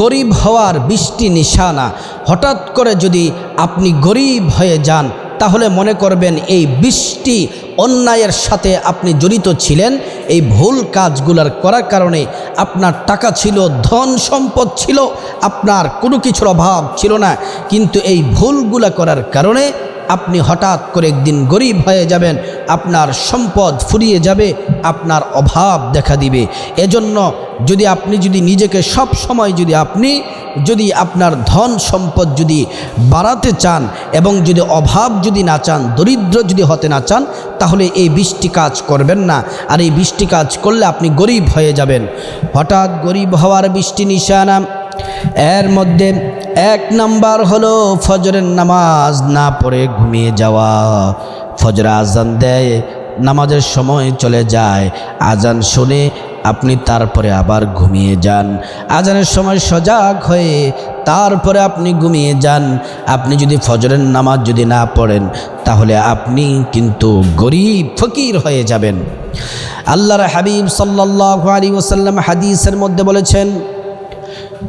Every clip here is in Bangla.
গরিব হওয়ার বৃষ্টি নিশানা। হঠাৎ করে যদি আপনি গরিব হয়ে যান, তাহলে মনে করবেন এই বৃষ্টি অন্যায়ের সাথে আপনি জড়িত ছিলেন। এই ভুল কাজগুলার করার কারণে আপনার টাকা ছিল, ধন সম্পদ ছিল, আপনার কোনো কিছুর অভাব ছিল না। কিন্তু এই ভুলগুলা করার কারণে আপনি হঠাৎ করে একদিন গরিব হয়ে যাবেন, আপনার সম্পদ ফুরিয়ে যাবে, আপনার অভাব দেখা দিবে। এজন্য যদি আপনি যদি নিজেকে সব সময় যদি আপনি যদি আপনার ধন সম্পদ যদি বাড়াতে চান এবং যদি অভাব যদি না চান, দরিদ্র যদি হতে না চান, তাহলে এই বৃষ্টি কাজ করবেন না। আর এই বৃষ্টি কাজ করলে আপনি গরিব হয়ে যাবেন। হঠাৎ গরিব হওয়ার বৃষ্টি নিশানা এর মধ্যে এক নাম্বার হলো ফজরের নামাজ না পড়ে ঘুমিয়ে যাওয়া। ফজর আজান দেয়, নামাজের সময় চলে যায়। আজান শুনে আপনি তারপরে আবার ঘুমিয়ে যান। আজানের সময় সজাগ হয়ে তারপরে আপনি ঘুমিয়ে যান। আপনি যদি ফজরের নামাজ যদি না পড়েন, তাহলে আপনি কিন্তু গরিব, ফকির হয়ে যাবেন। আল্লাহর হাবিব সাল্লাহ আলী ওসাল্লাম হাদিসের মধ্যে বলেছেন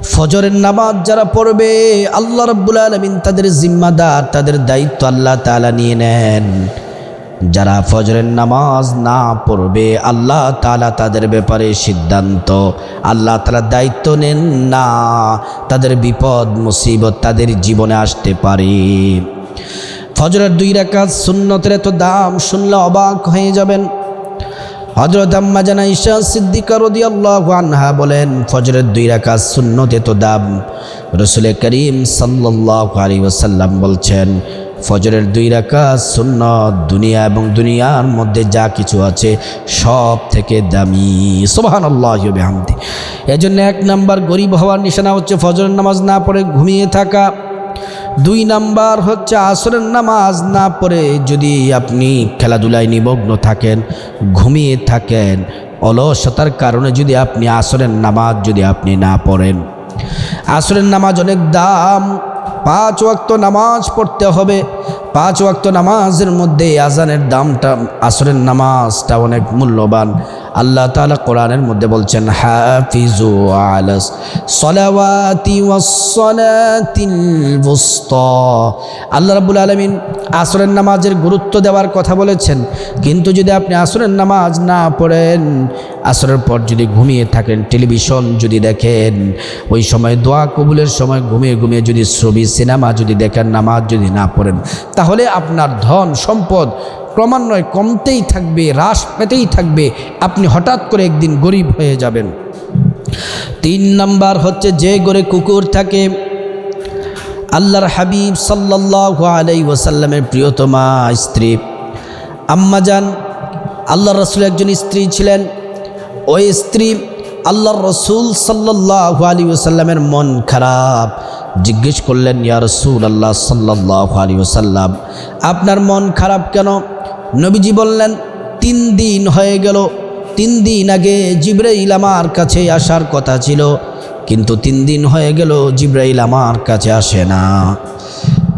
ফজরের নামাজ যারা পড়বে, আল্লাহ রব্বুল আলমিন তাদের জিম্মাদার, তাদের দায়িত্ব আল্লাহ তালা নিয়ে নেন। যারা ফজরের নামাজ না পড়বে, আল্লাহ তালা তাদের ব্যাপারে সিদ্ধান্ত, আল্লাহ তালা দায়িত্ব নেন না, তাদের বিপদ, মুসিবত তাদের জীবনে আসতে পারে। ফজরের দুই রেখাত শূন্যতের এত দাম শুনলে অবাক হয়ে যাবেন। হজরত আম্মা জানা ঈশা সিদ্দিকা রদি আনহা বলেন, ফজরের দুই রাকাত সুন্নতে তো দাম। রসুল করিম সাল্লাহ আলী ওসাল্লাম বলছেন, ফজরের দুই রাকাত সুন্নত দুনিয়া এবং দুনিয়ার মধ্যে যা কিছু আছে সব থেকে দামি। সোবাহান আল্লাহ হামদি এজন্য এক নাম্বার গরিব হওয়ার নিশানা হচ্ছে ফজরের নামাজ না পড়ে ঘুমিয়ে থাকা। দুই নাম্বার হচ্ছে আসরের নামাজ না পড়ে যদি আপনি খেলাধুলায় নিমগ্ন থাকেন, ঘুমিয়ে থাকেন, অলসতার কারণে যদি আপনি আসরের নামাজ যদি আপনি না পড়েন। আসরের নামাজ অনেক দাম, পাঁচ ওয়াক্ত নামাজ পড়তে হবে। পাঁচ ওয়াক্ত নামাজের মধ্যে আজানের দামটা, আসরের নামাজটা অনেক মূল্যবান। আল্লাহ তাআলা কোরআনের মধ্যে বলছেন আল্লাহ রাব্বুল আলামিন আসরের নামাজের গুরুত্ব দেওয়ার কথা বলেছেন, কিন্তু যদি আপনি আসরের নামাজ না পড়েন, আসরের পর যদি ঘুমিয়ে থাকেন, টেলিভিশন যদি দেখেন, ওই সময় দোয়া কবুলের সময় ঘুমিয়ে ঘুমিয়ে যদি ছবি, সিনেমা যদি দেখেন, নামাজ যদি না পড়েন, তাহলে আপনার ধন সম্পদ ক্রমান্বয়ে কমতেই থাকবে, হ্রাস পেতেই থাকবে। আপনি হঠাৎ করে একদিন গরিব হয়ে যাবেন। তিন নাম্বার হচ্ছে যে গড়ে কুকুর থাকে, আল্লাহর হাবিব সাল্লাহ আলাই ওসাল্লামের প্রিয়তমা স্ত্রী। আম্মাজান আল্লাহ রসুল একজন স্ত্রী ছিলেন। ওই স্ত্রী আল্লাহর রসুল সাল্লাহ আলী ওসাল্লামের মন খারাপ। জিজ্ঞেস করলেন, ইয়া রসুল আল্লাহ সাল্লাহ আলী ওসাল্লাম আপনার মন খারাপ কেন? নবীজি বললেন, তিন দিন হয়ে গেল। তিন দিন আগে জিব্রাইল আমার কাছে আসার কথা ছিল, কিন্তু তিন দিন হয়ে গেল জিব্রাইল আমার কাছে আসে না।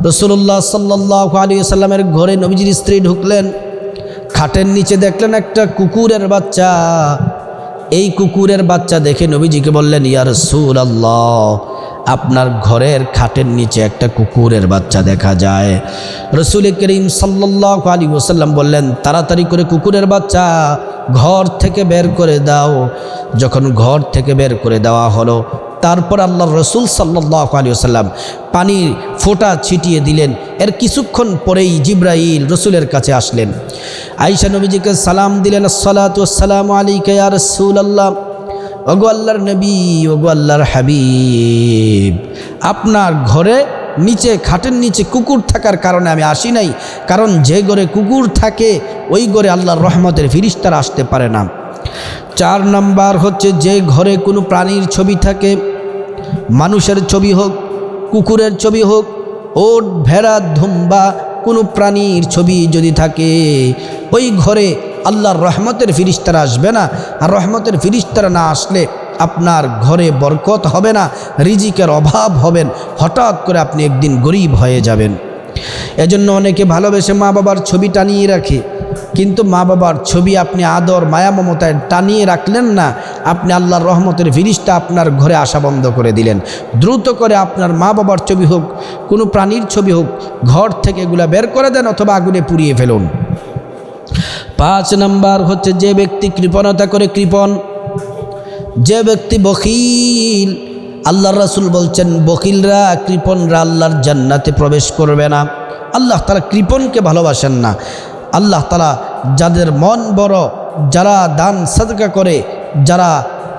রসুল্লাহ সাল্লাহ আলী সাল্লামের ঘরে নবীজির স্ত্রী ঢুকলেন। খাটের নিচে দেখলেন একটা কুকুরের বাচ্চা। এই কুকুরের বাচ্চা দেখে নবীজিকে বললেন ইয়ার সুর আল্লাহ আপনার ঘরের খাটের নিচে একটা কুকুরের বাচ্চা দেখা যায়। রসুল করিম সাল্লাহ আলী ওসাল্লাম বললেন, তাড়াতাড়ি করে কুকুরের বাচ্চা ঘর থেকে বের করে দাও। যখন ঘর থেকে বের করে দেওয়া হলো, তারপর আল্লাহ রসুল সাল্লাহ আলী ওসাল্লাম পানির ফোঁটা ছিটিয়ে দিলেন। এর কিছুক্ষণ পরেই জিব্রাইল রসুলের কাছে আসলেন। আইসা নবীজিকে সালাম দিলেন সালাতাম আলী কেয়ার রসুল আল্লাহ ওগো আল্লাহর নবী, ওগো আল্লাহর হাবিব। আপনার ঘরে নিচে, খাটের নিচে কুকুর থাকার কারণে আমি আসি নাই। কারণ যে ঘরে কুকুর থাকে, ওই ঘরে আল্লাহর রহমতের ফিরিস্তার আসতে পারে না। চার নাম্বার হচ্ছে, যে ঘরে কোনো প্রাণীর ছবি থাকে, মানুষের ছবি হোক, কুকুরের ছবি হোক, ওট, ভেড়া, ধুম্বা, কোনো প্রাণীর ছবি যদি থাকে, ওই ঘরে আল্লাহর রহমতের ফিরিস্তারা আসবে না। আর রহমতের ফিরিস্তারা না আসলে আপনার ঘরে বরকত হবে না, রিজিকের অভাব হবেন হঠাৎ করে আপনি একদিন গরিব হয়ে যাবেন। এজন্য অনেকে ভালোবেসে মা বাবার ছবি টানিয়ে রাখে। কিন্তু মা বাবার ছবি আপনি আদর, মায়া, মমতায় টানিয়ে রাখলেন না। আপনি আল্লাহর রহমতের ফিরিসটা আপনার ঘরে আসা বন্ধ করে দিলেন। দ্রুত করে আপনার মা বাবার ছবি হোক, কোনো প্রাণীর ছবি হোক, ঘর থেকে এগুলা বের করে দেন অথবা আগুনে পুড়িয়ে ফেলুন। পাঁচ নাম্বার হচ্ছে যে ব্যক্তি কৃপণতা করে কৃপণ, যে ব্যক্তি বকিল আল্লাহ রাসুল বলছেন বকিলরা কৃপণরা আল্লাহর জান্নাতে প্রবেশ করবে না। আল্লাহ তারা কৃপণকে ভালোবাসেন না। আল্লাহ তারা যাদের মন বড়, যারা দান সাদকা করে, যারা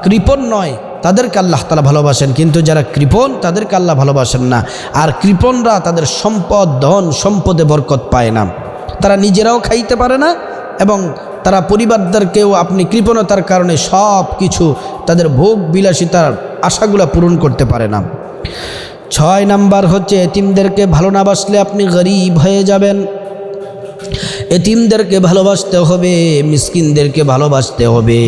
কৃপণ নয়, তাদেরকে আল্লাহ তালা ভালোবাসেন। কিন্তু যারা কৃপণ, তাদেরকে আল্লাহ ভালোবাসেন না। আর কৃপণরা তাদের সম্পদ, ধন, সম্পদে বরকত পায় না। তারা নিজেরাও খাইতে পারে না এবং তারা পরিবারদেরকেও আপনি কৃপণতার কারণে সব কিছু তাদের ভোগ বিলাসিতার আশাগুলো পূরণ করতে পারে না। ছয় নাম্বার হচ্ছে, এতিমদেরকে ভালো না বাসলে আপনি গরিব হয়ে যাবেন। এতিমদেরকে ভালোবাসতে হবে, মিসকিনদেরকে ভালোবাসতে হবে।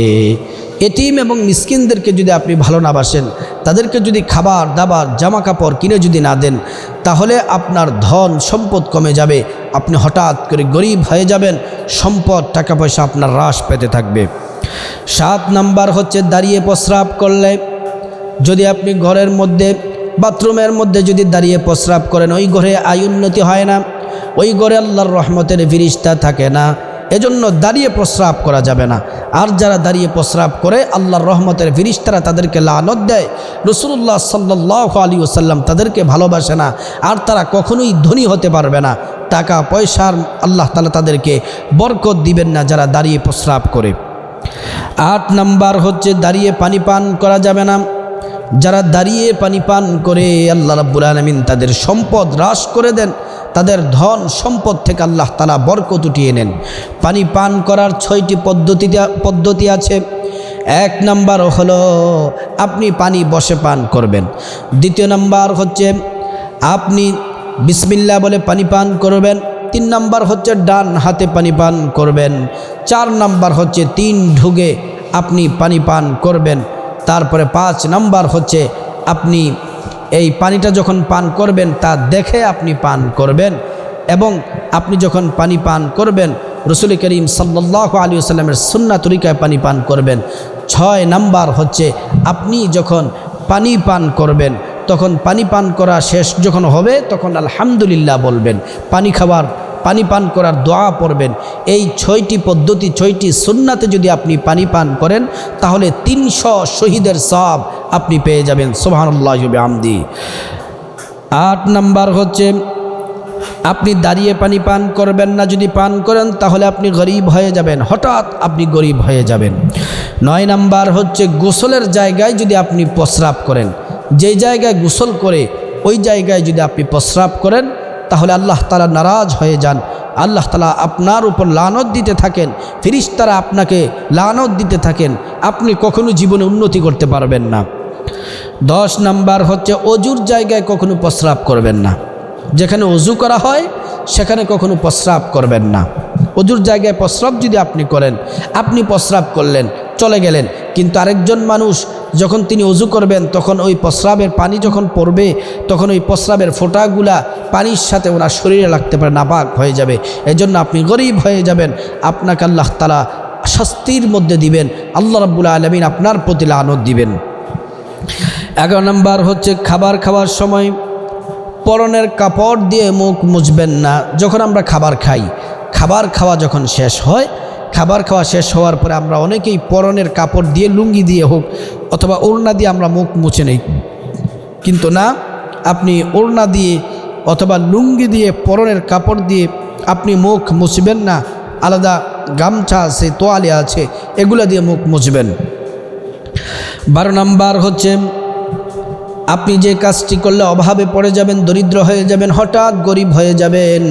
এতিম এবং মিসকিনদেরকে যদি আপনি ভালো না বাসেন, তাদেরকে যদি খাবার, দাবার জামা কাপড় কিনে যদি না দেন, তাহলে আপনার ধন সম্পদ কমে যাবে। আপনি হঠাৎ করে গরিব হয়ে যাবেন, সম্পদ টাকা পয়সা আপনার হ্রাস পেতে থাকবে। সাত নাম্বার হচ্ছে দাঁড়িয়ে প্রস্রাব করলে। যদি আপনি ঘরের মধ্যে, বাথরুমের মধ্যে যদি দাঁড়িয়ে প্রস্রাব করেন, ওই ঘরে আয় উন্নতি হয় না। ওই ঘরে আল্লাহর রহমতের ফিরিস্তা থাকে না। এজন্য দাঁড়িয়ে প্রস্রাব করা যাবে না। আর যারা দাঁড়িয়ে প্রস্রাব করে, আল্লাহর রহমতের ফিরিস্তারা তাদেরকে লানত দেয়। রসুল্লাহ সাল্লাহ আলী ওসাল্লাম তাদেরকে ভালোবাসে না। আর তারা কখনোই ধনী হতে পারবে না। টাকা, পয়সার আল্লাহ তালা তাদেরকে বরকত দিবেন না যারা দাঁড়িয়ে প্রস্রাব করে। আট নাম্বার হচ্ছে দাঁড়িয়ে পানি পান করা যাবে না। যারা দাঁড়িয়ে পানি পান করে আল্লাহ রাব্বুল আলমিন তাদের সম্পদ হ্রাস করে দেন, তাদের ধন সম্পদ থেকে আল্লাহ তালা বরকত উঠিয়ে নেন। পানি পান করার ছয়টি পদ্ধতি পদ্ধতি আছে। এক নাম্বার হলো আপনি পানি বসে পান করবেন। দ্বিতীয় নাম্বার হচ্ছে আপনি বিসমিল্লা বলে পানি পান করবেন। তিন নাম্বার হচ্ছে ডান হাতে পানি পান করবেন। চার নাম্বার হচ্ছে তিন ঢুগে আপনি পানি পান করবেন। তারপরে পাঁচ নাম্বার হচ্ছে আপনি এই পানিটা যখন পান করবেন, তা দেখে আপনি পান করবেন এবং আপনি যখন পানি পান করবেন, রসুল করিম সাল্লাহ আলী সাল্লামের সুন্না তরিকায় পানি পান করবেন। ছয় নাম্বার হচ্ছে আপনি যখন পানি পান করবেন তখন পানি পান করা শেষ যখন হবে, তখন আলহামদুলিল্লাহ বলবেন। পানি খাবার পানি পান করার দোয়া পড়বেন। এই ছয়টি পদ্ধতি, ছয়টি সুন্নাতে যদি আপনি পানি পান করেন, তাহলে তিনশো শহীদের সব আপনি পেয়ে যাবেন। সোহানুল্লাহ আমদি আট নাম্বার হচ্ছে, আপনি দাঁড়িয়ে পানি পান করবেন না, যদি পান করেন, তাহলে আপনি গরিব হয়ে যাবেন। হঠাৎ আপনি গরিব হয়ে যাবেন। নয় নাম্বার হচ্ছে, গোসলের জায়গায় যদি আপনি প্রস্রাব করেন যে জায়গায় গোসল করে, ওই জায়গায় যদি আপনি প্রস্রাব করেন, তাহলে আল্লাহ তালা নারাজ হয়ে যান। আল্লাহ তালা আপনার উপর লানত দিতে থাকেন, ফিরিস্তারা আপনাকে লানত দিতে থাকেন। আপনি কখনো জীবনে উন্নতি করতে পারবেন না। দশ নাম্বার হচ্ছে, অজুর জায়গায় কখনো প্রস্রাব করবেন না। যেখানে অজু করা হয়, সেখানে কখনো প্রস্রাব করবেন না। অজুর জায়গায় প্রস্রাব যদি আপনি করেন, আপনি প্রস্রাব করলেন, চলে গেলেন। কিন্তু আরেকজন মানুষ যখন তিনি অজু করবেন, তখন ওই প্রস্রাবের পানি যখন পড়বে, তখন ওই প্রস্রাবের ফোঁটাগুলা পানির সাথে ওনার শরীরে লাগতে পারে, নাপাক হয়ে যাবে। এজন্য আপনি গরিব হয়ে যাবেন। আপনাকে আল্লাহ তালা শাস্তির মধ্যে দিবেন। আল্লাহ রাবুল্লা আলমিন আপনার প্রতি লানত দিবেন। এগারো নম্বর হচ্ছে খাবার খাওয়ার সময় পরনের কাপড় দিয়ে মুখ মুছবেন না। যখন আমরা খাবার খাই, খাবার খাওয়া যখন শেষ হয় খাবার খাওয়া শেষ হওয়ার পরে আমরা অনেকেই পরনের কাপড় দিয়ে লুঙ্গি দিয়ে হোক অথবা ওড়না দিয়ে আমরা মুখ মুছে নেই। কিন্তু না, আপনি ওড়না দিয়ে অথবা লুঙ্গি দিয়ে পরনের কাপড় দিয়ে আপনি মুখ মুছবেন না, আলাদা গামছা আছে, তোয়ালে আছে, এগুলো দিয়ে মুখ মুছবেন। বারো নাম্বার হচ্ছে, আপনি যে কাজটি করলে অভাবে পড়ে যাবেন, দরিদ্র হয়ে যাবেন, হঠাৎ গরিব হয়ে যাবেন।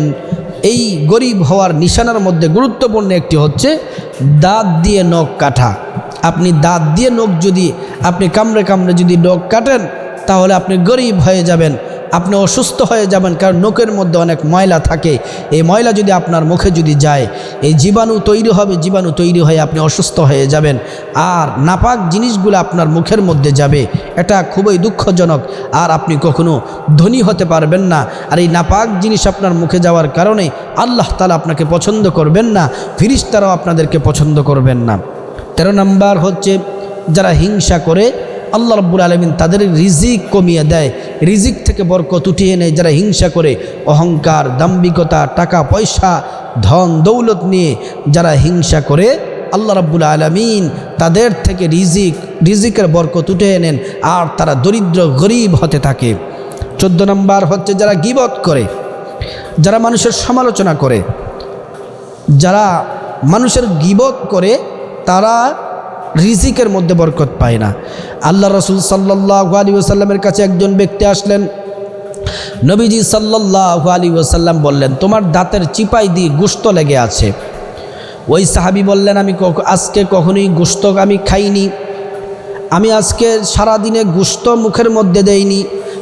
এই গরিব হওয়ার নিশানার মধ্যে গুরুত্বপূর্ণ একটি হচ্ছে দাঁত দিয়ে নখ কাটা। আপনি দাঁত দিয়ে নখ যদি, আপনি কামড়ে কামড়ে যদি নখ কাটেন, তাহলে আপনি গরিব হয়ে যাবেন। আপনি অসুস্থ হয়ে যাবেন কারণ নোকের মধ্যে অনেক ময়লা থাকে। এই ময়লা যদি আপনার মুখে যদি যায়, এই জীবাণু তৈরি হবে, জীবাণু তৈরি হয়ে আপনি অসুস্থ হয়ে যাবেন। আর নাপাক জিনিসগুলো আপনার মুখের মধ্যে যাবে, এটা খুবই দুঃখজনক। আর আপনি কখনো ধনী হতে পারবেন না। আর এই নাপাক জিনিস আপনার মুখে যাওয়ার কারণে আল্লাহ তালা আপনাকে পছন্দ করবেন না, ফিরিস্তারাও আপনাদেরকে পছন্দ করবেন না। তেরো নাম্বার হচ্ছে, যারা হিংসা করে, আল্লাহ রব্বুল আলমিন তাদের রিজিক কমিয়ে দেয়। রিজিক থেকে বরকত উঠিয়ে নেয় যারা হিংসা করে, অহংকার, দাম্ভিকতা, টাকা, পয়সা, ধন, দৌলত নিয়ে যারা হিংসা করে, আল্লাহ রব্বুল আলমিন তাদের থেকে রিজিক, রিজিকের বরকত উঠিয়ে নেন আর তারা দরিদ্র, গরিব হতে থাকে। চোদ্দ নম্বর হচ্ছে যারা গিবত করে, যারা মানুষের সমালোচনা করে। যারা মানুষের গিবত করে, তারা রিজিকের মধ্যে বরকত পায় না। আল্লাহ রসুল সাল্লাহ আলী ওসাল্লামের কাছে একজন ব্যক্তি আসলেন। নবীজি সাল্লাহ আলী ওসাল্লাম বললেন, তোমার দাঁতের চিপাই দিয়ে গুস্ত লেগে আছে। ওই সাহাবি বললেন, আমি আজকে কখনোই গুস্ত আমি খাইনি। আমি আজকে সারাদিনে গুস্ত মুখের মধ্যে দেইনি।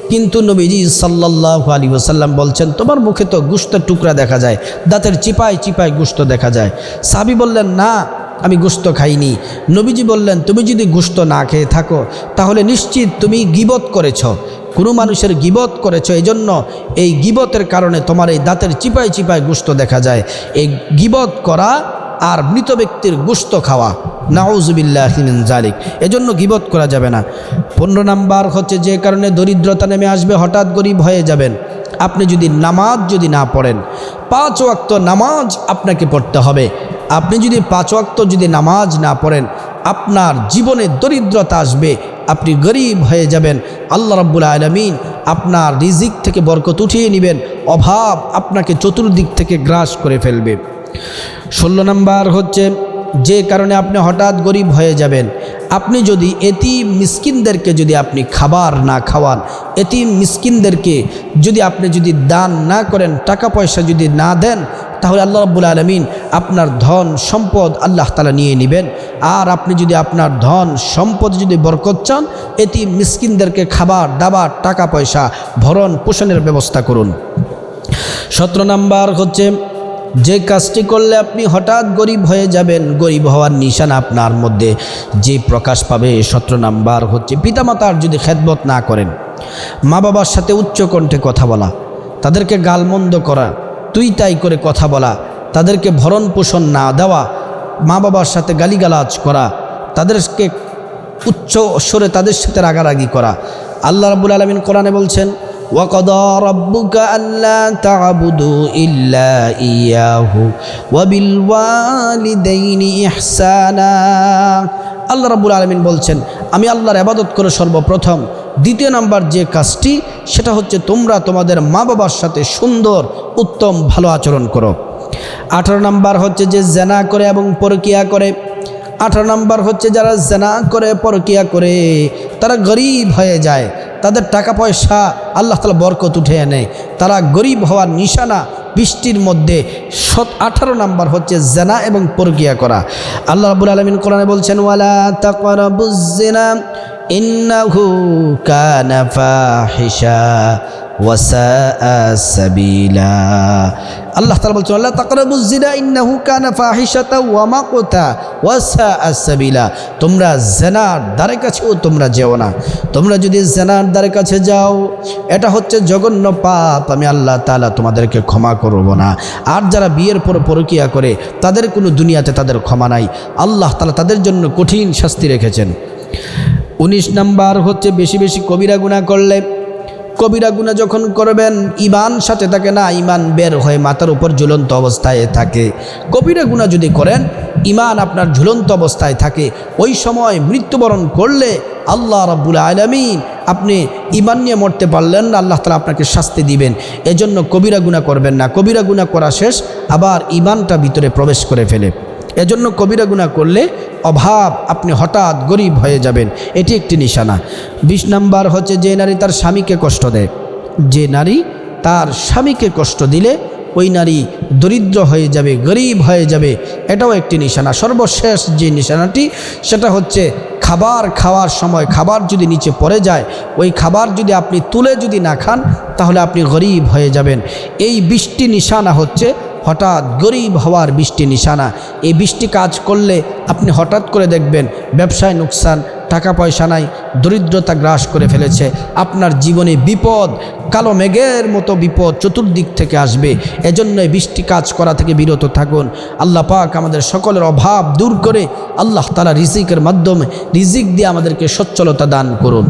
কিন্তু নবীজি সাল্লাহ আলী ওসাল্লাম বলছেন, তোমার মুখে তো গুস্তের টুকরা দেখা যায়, দাঁতের চিপায় চিপায় গুস্ত দেখা যায়। সাহাবি বললেন, না আমি গুস্ত খাইনি। নবীজি বললেন, তুমি যদি গুস্ত না খেয়ে থাকো, তাহলে নিশ্চিত তুমি গিবত করেছ। কোনো মানুষের গিবত করেছ এই জন্য এই গিবতের কারণে তোমার এই দাঁতের চিপায় চিপায় গুস্ত দেখা যায়। এই গিবত করা আর মৃত ব্যক্তির গুস্ত খাওয়া, নাউজুবিল্লাহ জালিক এজন্য গিবত করা যাবে না। পনেরো নাম্বার হচ্ছে, যে কারণে দরিদ্রতা নেমে আসবে, হঠাৎ গরিব হয়ে যাবেন। আপনি যদি নামাজ যদি না পড়েন, পাঁচ ওয়াক্ত নামাজ আপনাকে পড়তে হবে। আপনি যদি পাঁচ ওয়াক্ত যদি নামাজ না পড়েন, আপনার জীবনে দরিদ্রতা আসবে, আপনি গরিব হয়ে যাবেন। আল্লাহ রাব্বুল আলমিন আপনার রিজিক থেকে বরকত উঠিয়ে নেবেন, অভাব আপনাকে চতুর্দিক থেকে গ্রাস করে ফেলবে। ষোলো নম্বর হচ্ছে, যে কারণে আপনি হঠাৎ গরিব হয়ে যাবেন, আপনি যদি এতি মিসকিনদেরকে যদি আপনি খাবার না খাওয়ান এতি মিসকিনদেরকে যদি আপনি যদি দান না করেন, টাকা পয়সা যদি না দেন তাহলে আল্লাহ রাব্বুল আলমিন আপনার ধন সম্পদ আল্লাহ তালা নিয়ে নেবেন। আর আপনি যদি আপনার ধন সম্পদ যদি বরকত চান এটি মিসকিনদেরকে খাবার, দাবার, টাকা পয়সা, ভরণ পোষণের ব্যবস্থা করুন। সতেরো নাম্বার হচ্ছে, যে কাজটি করলে আপনি হঠাৎ গরিব হয়ে যাবেন, গরিব হওয়ার নিশানা আপনার মধ্যে যে প্রকাশ পাবে। সতেরো নাম্বার হচ্ছে, পিতামাতার যদি খেদমত না করেন মা বাবার সাথে উচ্চ কণ্ঠে কথা বলা, তাদেরকে গালমন্দ করা তুই তাই করে কথা বলা তাদেরকে ভরণ পোষণ না দেওয়া মা বাবার সাথে গালিগালাজ করা তাদেরকে উচ্চ স্বরে তাদের সাথে রাগারাগি করা আল্লাহ রাবুল আলমিন কোরআনে বলছেন وقضى ربك ألا تعبدوا إلا إياه وبالوالدين إحسانا আল্লাহ রাবুল আলমিন বলছেন আমি আল্লাহর আবাদত করে সর্বপ্রথম দ্বিতীয় নাম্বার যে কাজটি, সেটা হচ্ছে তোমরা তোমাদের মা বাবার সাথে সুন্দর, উত্তম, ভালো আচরণ করো। আঠারো নাম্বার হচ্ছে যে জেনা করে এবং পরকিয়া করে। আঠারো নাম্বার হচ্ছে যারা জেনা করে, পরকিয়া করে, তারা গরিব হয়ে যায়। তাদের টাকা পয়সা আল্লাহ তালা বরকত উঠে এনে তারা গরিব হওয়ার নিশানা বৃষ্টির মধ্যে। সত আঠারো নাম্বার হচ্ছে জেনা এবং পরকিয়া করা। আল্লাহ রাবুল আলমিন কোরআনে বলছেন, ওয়ালা তাকরাবুজ্জিনা ইন্নাহু কানা ফাহিশা ওয়াসাআ সাবিলা। আল্লাহ তাআলা বলছেন, আল্লাহ তাকরাবুজ জিনা ইন্নাহু কানা ফাহিশাতা ওয়া মাকতা ওয়াসাআ সাবিলা। তোমরা জেনার দ্বারে কাছেও তোমরা যেও না। তোমরা যদি জেনার দ্বারে কাছে যাও, এটা হচ্ছে জঘন্য পাপ। আমি আল্লাহ তাআলা তোমাদেরকে ক্ষমা করব না। আর যারা বিয়ের পর পরকিয়া করে, তাদের কোনো দুনিয়াতে তাদের ক্ষমা নাই। আল্লাহ তাআলা তাদের জন্য কঠিন শাস্তি রেখেছেন। উনিশ নাম্বার হচ্ছে বেশি বেশি কবিরা গুণা করলে, কবিরা গুণা যখন করবেন ইমান সাথে থাকে না ইমান বের হয়ে মাথার উপর ঝুলন্ত অবস্থায় থাকে। কবিরা গুণা যদি করেন ইমান আপনার ঝুলন্ত অবস্থায় থাকে। ওই সময় মৃত্যুবরণ করলে আল্লাহ রাব্বুল আলমিন আপনি ইমান নিয়ে মরতে পারলেন না, আল্লাহ তালা আপনাকে শাস্তি দিবেন। এজন্য কবিরা গুণা করবেন না। কবিরা গুণা করা শেষ, আবার ইমানটা ভিতরে প্রবেশ করে ফেলে। এজন্য কবিরা গুণা করলে অভাব, আপনি হঠাৎ গরিব হয়ে যাবেন। এটি একটি নিশানা। বিশ নাম্বার হচ্ছে যে নারী তার স্বামীকে কষ্ট দেয়। যে নারী তার স্বামীকে কষ্ট দিলে ওই নারী দরিদ্র হয়ে যাবে, গরিব হয়ে যাবে। এটাও একটি নিশানা। সর্বশেষ যে নিশানাটি, সেটা হচ্ছে খাবার খাওয়ার সময়। খাবার যদি নিচে পড়ে যায়, ওই খাবার যদি আপনি তুলে যদি না খান, তাহলে আপনি গরিব হয়ে যাবেন। এই বৃষ্টি নিশানা হচ্ছে হঠাৎ গরিব হওয়ার বৃষ্টি নিশানা। এই বৃষ্টি কাজ করলে আপনি হঠাৎ করে দেখবেন ব্যবসায় নুকসান, টাকা পয়সা নাই, দরিদ্রতা গ্রাস করে ফেলেছে। আপনার জীবনে বিপদ, কালো মেঘের মতো বিপদ চতুর্দিক থেকে আসবে। এজন্যই বৃষ্টি কাজ করা থেকে বিরত থাকুন। আল্লাহ পাক আমাদের সকলের অভাব দূর করে আল্লাহ তালা রিজিকের মাধ্যমে, রিজিক দিয়ে আমাদেরকে সচ্ছলতা দান করুন।